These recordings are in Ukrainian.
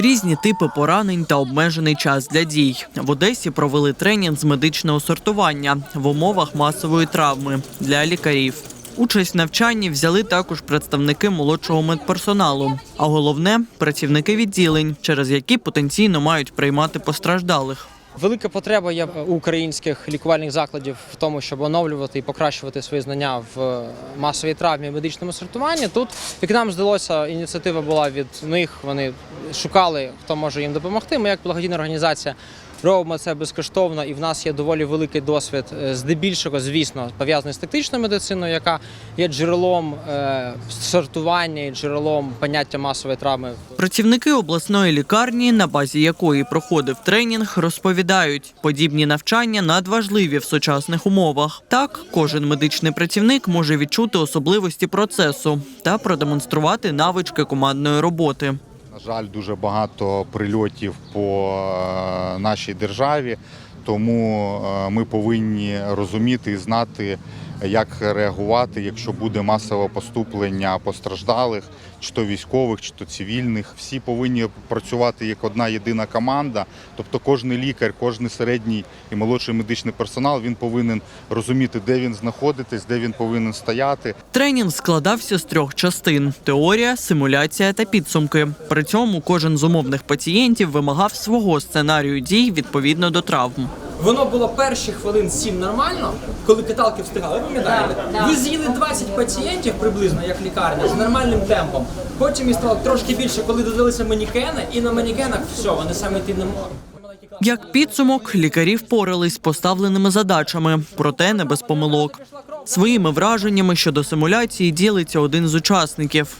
Різні типи поранень та обмежений час для дій. В Одесі провели тренінг з медичного сортування в умовах масової травми для лікарів. Участь в навчанні взяли також представники молодшого медперсоналу, а головне працівники відділень, через які потенційно мають приймати постраждалих. Велика потреба є у українських лікувальних закладів в тому, щоб оновлювати і покращувати свої знання в масовій травмі медичному сортуванні. Тут, як нам здалося, ініціатива була від них. Вони шукали, хто може їм допомогти. Ми, як благодійна організація, робимо це безкоштовно, і в нас є доволі великий досвід, е, здебільшого, звісно, пов'язаний з тактичною медициною, яка є джерелом е, сортування і джерелом поняття масової травми. Працівники обласної лікарні, на базі якої проходив тренінг, розповідають, подібні навчання надважливі в сучасних умовах. Так, кожен медичний працівник може відчути особливості процесу та продемонструвати навички командної роботи. На жаль, дуже багато прильотів по е, нашій державі, тому е, ми повинні розуміти і знати, як реагувати, якщо буде масове поступлення постраждалих, чи то військових, чи то цивільних. Всі повинні працювати як одна єдина команда. Тобто, кожен лікар, кожен середній і молодший медичний персонал він повинен розуміти, де він знаходитись, де він повинен стояти. Тренінг складався з трьох частин: теорія, симуляція та підсумки. При цьому кожен з умовних пацієнтів вимагав свого сценарію дій відповідно до травм. Воно було перші хвилин сім нормально, коли каталки встигали. Ви пам'ятаєте? Ви з'їли 20 пацієнтів приблизно, як лікарня, з нормальним темпом. Потім їх стало трошки більше, коли додалися манікени, і на манікенах все, вони саме йти не можуть. Як підсумок, лікарі впорались з поставленими задачами, проте не без помилок. Своїми враженнями щодо симуляції ділиться один з учасників.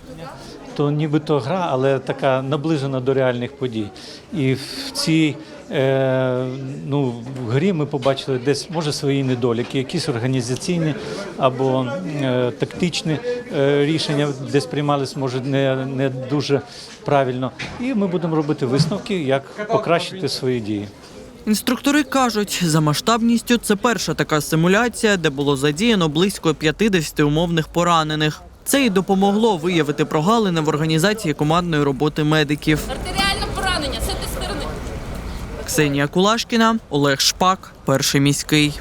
То нібито гра, але така наближена до реальних подій. І в цій е, ну, грі ми побачили десь може свої недоліки, якісь організаційні або е, тактичні е, рішення десь приймались, може не, не дуже правильно. І ми будемо робити висновки, як покращити свої дії. Інструктори кажуть, за масштабністю це перша така симуляція, де було задіяно близько 50 умовних поранених. Це й допомогло виявити прогалини в організації командної роботи медиків. Артеріальне поранення, це. Ксенія Кулашкіна, Олег Шпак, перший міський.